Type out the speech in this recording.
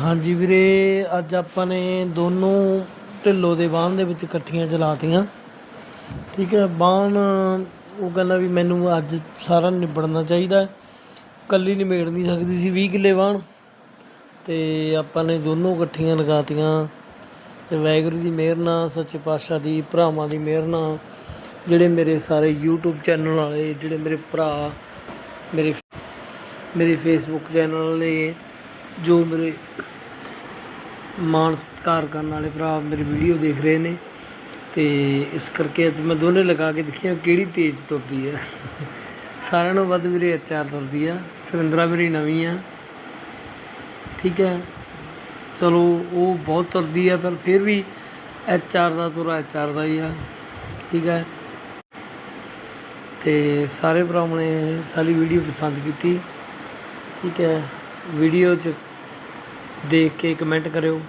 ਹਾਂਜੀ ਵੀਰੇ, ਅੱਜ ਆਪਾਂ ਨੇ ਦੋਨੋਂ ਢਿੱਲੋ ਦੇ ਬਾਣ ਦੇ ਵਿੱਚ ਇਕੱਠੀਆਂ ਚਲਾਤੀਆਂ। ਠੀਕ ਹੈ ਬਾਣ ਉਹ ਕਹਿੰਦਾ ਵੀ ਮੈਨੂੰ ਅੱਜ ਸਾਰਾ ਨਿਬੜਨਾ ਚਾਹੀਦਾ ਕੱਲੀ ਨਿਬੇੜ ਨਹੀਂ ਸਕਦੀ ਸੀ 20 ਕਿੱਲੇ ਬਾਣ ਤੇ ਆਪਾਂ ਨੇ ਦੋਨੋਂ ਇਕੱਠੀਆਂ ਲਗਾਤੀਆਂ। ਤੇ ਵਾਹਿਗੁਰੂ ਦੀ ਮਿਹਰ ਨਾਲ, ਸੱਚੇ ਪਾਤਸ਼ਾਹ ਦੀ, ਭਰਾਵਾਂ ਦੀ ਮਿਹਰ ਨਾਲ, ਜਿਹੜੇ ਮੇਰੇ ਸਾਰੇ YouTube ਚੈਨਲ ਵਾਲੇ, ਜਿਹੜੇ ਮੇਰੇ ਭਰਾ, ਮੇਰੇ ਮੇਰੇ ਫੇਸਬੁੱਕ ਚੈਨਲ ਵਾਲੇ ਜੋ ਮੇਰੇ ਮਾਣ ਸਤਿਕਾਰ ਕਰਨ ਵਾਲੇ ਭਰਾ ਮੇਰੀ ਵੀਡੀਓ ਦੇਖ ਰਹੇ ਨੇ ਤੇ ਇਸ ਕਰਕੇ ਮੈਂ ਦੋਨੇ ਲਗਾ ਕੇ ਦੇਖੀਆਂ ਕਿਹੜੀ ਤੇਜ਼ ਤੁਰਦੀ ਹੈ ਸਾਰਿਆਂ ਨੂੰ ਵੱਧ ਵੀਰੇ ਐਚਆਰ ਤੁਰਦੀ ਆ। ਸੁਰਿੰਦਰਾ ਮੇਰੀ ਨਵੀਂ ਆ। ਠੀਕ ਹੈ ਚਲੋ, ਉਹ ਬਹੁਤ ਤੁਰਦੀ ਆ, ਪਰ ਫਿਰ ਵੀ ਐਚਆਰ ਦਾ ਤੁਰਾ ਐਚਆਰ ਦਾ ਹੀ ਆ। ਠੀਕ ਹੈ ਤੇ ਸਾਰੇ ਭਰਾਵਾਂ ਨੇ ਸਾਰੀ ਵੀਡੀਓ ਪਸੰਦ ਕੀਤੀ। ਠੀਕ ਹੈ ਵੀਡੀਓ 'ਚ ਦੇਖ ਕੇ ਕਮੈਂਟ ਕਰਿਓ।